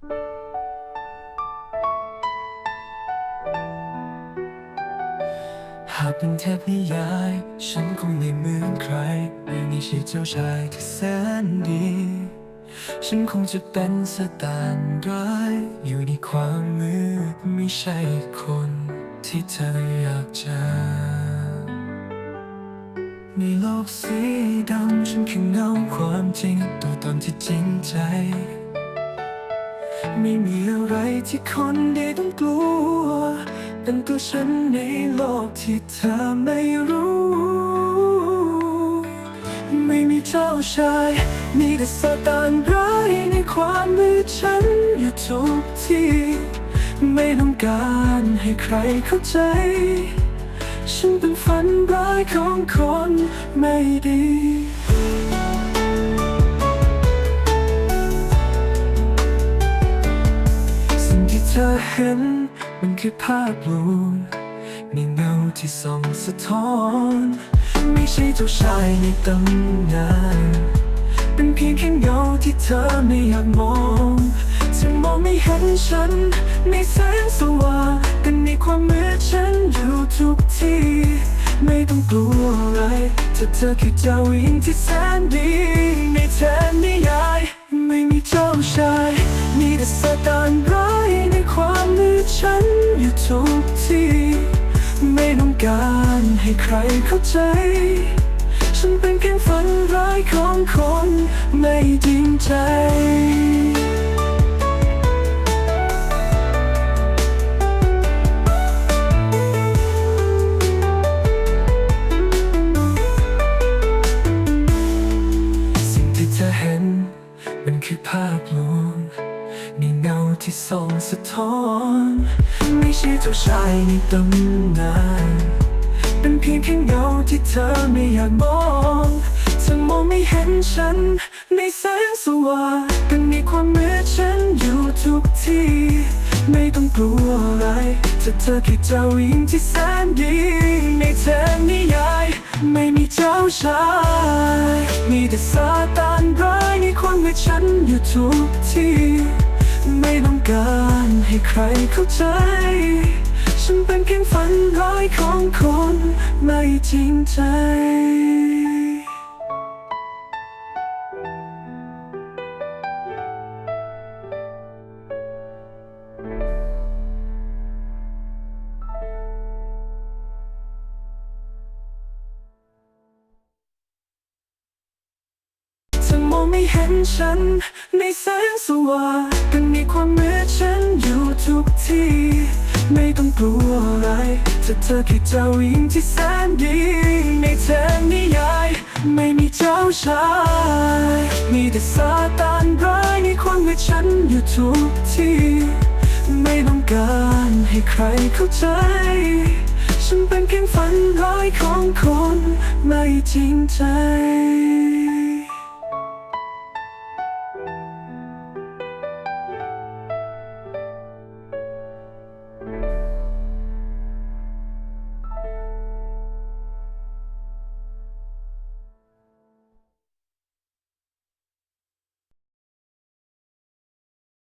หากเป็นเทพนิยาย ฉันคงไม่เหมือนใครไม่มีใช่เจ้าชายที่แสนดี ฉันคงจะเป็นสแตนร้ายอยู่ในความมืดไม่ใช่คนที่เธออยากเจอในโลกสีดำฉันคือเงาความจริงตัวตนที่จริงใจ ไม่มีอะไรที่คนดีต้องกลัว เป็นตัวฉันในโลกที่เธอไม่รู้ ไม่มีเจ้าชาย มีแต่สตานร้ายในความมืดฉันอยู่ทุกที่ ไม่ต้องการให้ใครเข้าใจ ฉันเป็นฝันร้ายของคนไม่ดี ที่เธอเห็นมันคือภาพลวงในเงาที่ส่องสะท้อน ไม่ใช่เจ้าชายในตำนานเป็นเพียงแค่เงาที่เธอไม่อยากมองเธอมองไม่เห็นฉันในแสงสว่างแต่ในความมืดฉันอยู่ทุกที่ ไม่ต้องกลัวอะไรถ้าเธอคือเจ้าหญิงที่แสนดีในแทนนิยาย ไม่มีเจ้าชายมีแต่สตานร้ายในความมืด ฉันอยู่ทุกที่ ไม่ต้องการให้ใครเข้าใจ ฉันเป็นเพียงฝันร้ายของคนไม่จริงใจสิ่งที่เธอเห็นมันคือภาพลวง ในเงาที่ส่องสะท้อน ไม่ใช่เจ้าชายในตำนาน เป็นเพียงแค่เงาที่เธอไม่อยากมองเธอมองไม่เห็นฉัน ในแสงสว่างแต่ในความมืดฉันอยู่ทุกที่ ไม่ต้องกลัวอะไรถ้าเธอคือเจ้าหญิงที่แสนดีในแทนนิยาย ไม่มีเจ้าชาย มีแต่ซาตานร้าย ในความมืดฉันอยู่ทุกที่ ไม่ต้องการให้ใครเข้าใจ ฉันเป็นเพียงฝันร้ายของคนไม่จริงใจ ธอมองไม่เห็นฉัน ในแสงสว่างแต่ในความมืดฉันอยู่ทุกที่ ไม่ต้องกลัวอะไรถ้าเธอคือเจ้าหญิงที่แสนดี ในแทนนิยาย ไม่มีเจ้าชาย มีแต่ซาตานร้ายในความมืดฉันอยู่ทุกที่ ไม่ต้องการให้ใครเข้าใจฉันเป็นเพียงฝันร้ายของคนไม่จริงใจ